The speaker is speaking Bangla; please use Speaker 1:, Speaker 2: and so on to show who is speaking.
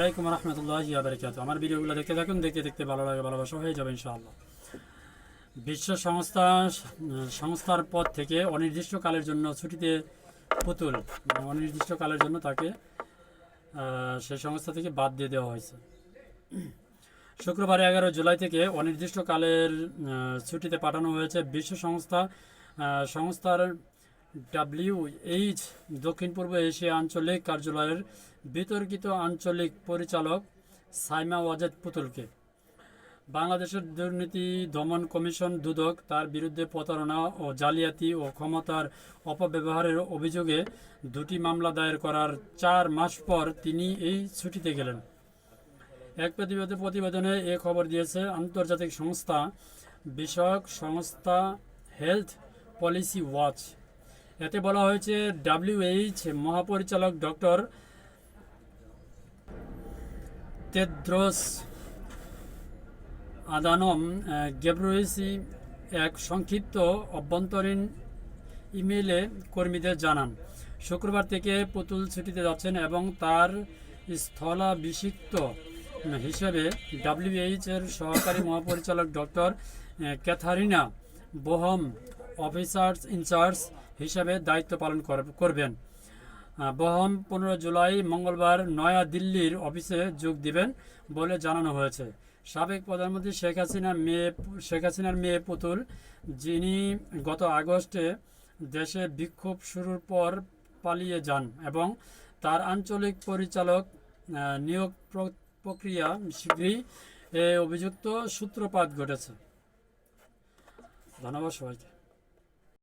Speaker 1: আলাইকুম রহমতুল্লাহ বারকাত আমার ভিডিওগুলো দেখতে থাকুন, দেখতে দেখতে ভালো লাগে ভালোবাসা হয়ে যাবে ইনশাআল্লাহ। বিশ্ব সংস্থা, সংস্থার পদ থেকে অনির্দিষ্টকালের জন্য ছুটিতে পুতুল, অনির্দিষ্টকালের জন্য তাকে সেই সংস্থা থেকে বাদ দিয়ে দেওয়া হয়েছে। শুক্রবার এগারো জুলাই থেকে অনির্দিষ্টকালের ছুটিতে পাঠানো হয়েছে বিশ্ব সংস্থা সংস্থার ডাব্লিউএইচ দক্ষিণ পূর্ব এশিয়া আঞ্চলিক কার্যালয়ের বিতর্কিত আঞ্চলিক পরিচালক সাইমা ওয়াজেদ পুতুলকে। বাংলাদেশের দুর্নীতি দমন কমিশন দুদক তার বিরুদ্ধে প্রতারণা ও জালিয়াতি ও ক্ষমতার অপব্যবহারের অভিযোগে দুটি মামলা দায়ের করার চার মাস পর তিনি এই ছুটিতে গেলেন। এক প্রতিবেদনে প্রতিবেদনে এ খবর দিয়েছে, আন্তর্জাতিক সংস্থা বিষয়ক সংস্থা হেলথ পলিসি ওয়াচ। এতে বলা হয়েছে ডাব্লিউএইচ মহাপরিচালক ডক্টর তেদ্রোস আদানম গেব্রুয়েসি এক সংক্ষিপ্ত অভ্যন্তরীণ ইমেইলে কর্মীদের জানান, শুক্রবার থেকে পুতুল ছুটিতে যাচ্ছেন এবং তার স্থলাভিষিক্ত হিসেবে ডাব্লিউএইচ এর সহকারী মহাপরিচালক doctor Catharina Bohm officers in charge হিসাবে দায়িত্ব পালন কর- করবেন। বহম পনেরো জুলাই মঙ্গলবার নয়া দিল্লির অফিসে যোগ দিবেন বলে জানানো হয়েছে। সাবেক প্রধানমন্ত্রী শেখ হাসিনা, মেয়ে শেখ হাসিনার মেয়ে পুতুল, যিনি গত আগস্টে দেশে বিক্ষোভ শুরুর পর পালিয়ে যান এবং তার আঞ্চলিক পরিচালক নিয়োগ প্র- প্রক্রিয়া শীঘ্রই এ অভিযুক্ত সূত্রপাত ঘটেছে। ধন্যবাদ সবাইকে।